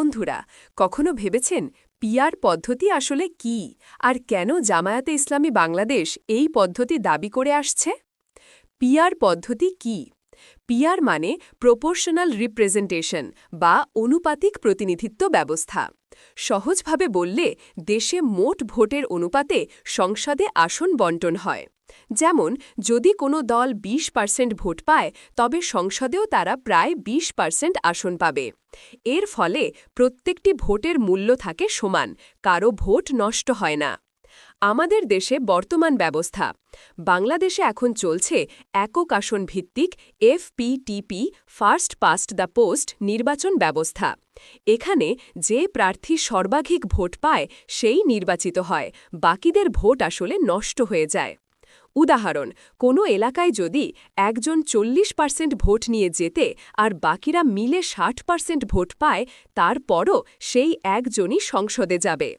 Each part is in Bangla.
বন্ধুরা, কখনো ভেবেছেন পিয়ার পদ্ধতি আসলে কি? আর কেন জামায়াতে ইসলামী বাংলাদেশ এই পদ্ধতি দাবি করে আসছে? পিয়ার পদ্ধতি কি? পিয়ার মানে প্রপোর্শনাল রিপ্রেজেন্টেশন বা অনুপাতিক প্রতিনিধিত্ব ব্যবস্থা। সহজভাবে বললে, দেশে মোট ভোটের অনুপাতে সংসদে আসন বন্টন হয়। যেমন, যদি কোনো দল ২০ পার্সেন্ট ভোট পায়, তবে সংসদেও তারা প্রায় ২০ পার্সেন্ট আসন পাবে। এর ফলে প্রত্যেকটি ভোটের মূল্য থাকে সমান, কারও ভোট নষ্ট হয় না। আমাদের দেশে বর্তমান ব্যবস্থা, বাংলাদেশে এখন চলছে একক আসন ভিত্তিক FPTP first past the post নির্বাচন ব্যবস্থা। এখানে যে প্রার্থী সর্বাধিক ভোট পায়, সেই নির্বাচিত হয়, বাকিদের ভোট আসলে নষ্ট হয়ে যায়। উদাহরণ, কোনো এলাকায় যদি একজন চল্লিশ পার্সেন্ট ভোট নিয়ে যেতে আর বাকিরা মিলে ষাট পার্সেন্ট ভোট পায়, তারপরও সেই একজনই সংসদে যাবে।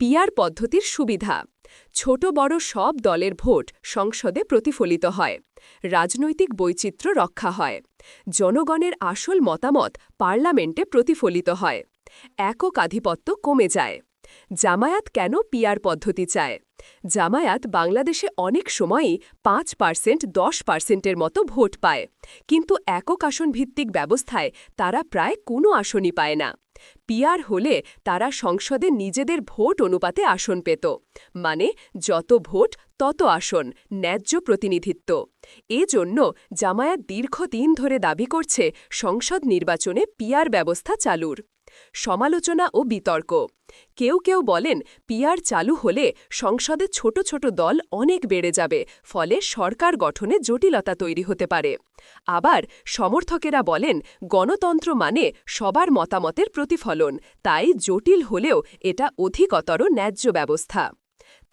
পিয়ার পদ্ধতির সুবিধা, ছোট বড় সব দলের ভোট সংসদে প্রতিফলিত হয়, রাজনৈতিক বৈচিত্র্য রক্ষা হয়, জনগণের আসল মতামত পার্লামেন্টে প্রতিফলিত হয়, একক আধিপত্য কমে যায়, জামায়াত কেন পিয়ার পদ্ধতি চায়? জামায়াত বাংলাদেশে অনেক সময়ই পাঁচ পার্সেন্ট, দশ পার্সেন্টের মতো ভোট পায়। কিন্তু একক আসন ভিত্তিক ব্যবস্থায় তারা প্রায় কোনো আসনই পায় না। পিয়ার হলে তারা সংসদে নিজেদের ভোট অনুপাতে আসন পেত। মানে যত ভোট, তত আসন, ন্যায্য প্রতিনিধিত্ব। এজন্য জামায়াত দীর্ঘদিন ধরে দাবি করছে, সংসদ নির্বাচনে পিয়ার ব্যবস্থা চালুর। সমালোচনা ও বিতর্ক। কেউ কেউ বলেন পিয়ার চালু হলে সংসদে ছোট ছোট দল অনেক বেড়ে যাবে, ফলে সরকার গঠনে জটিলতা তৈরি হতে পারে। আবার সমর্থকেরা বলেন, গণতন্ত্র মানে সবার মতামতের প্রতিফলন, তাই জটিল হলেও এটা অধিকতর ন্যায্য ব্যবস্থা।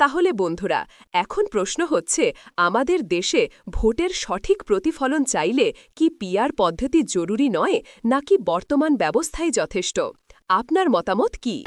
তাহলে বন্ধুরা, এখন প্রশ্ন হচ্ছে, আমাদের দেশে ভোটের সঠিক প্রতিফলন চাইলে কি পিয়ার পদ্ধতি জরুরি নয়, নাকি বর্তমান ব্যবস্থাই যথেষ্ট? আপনার মতামত কি?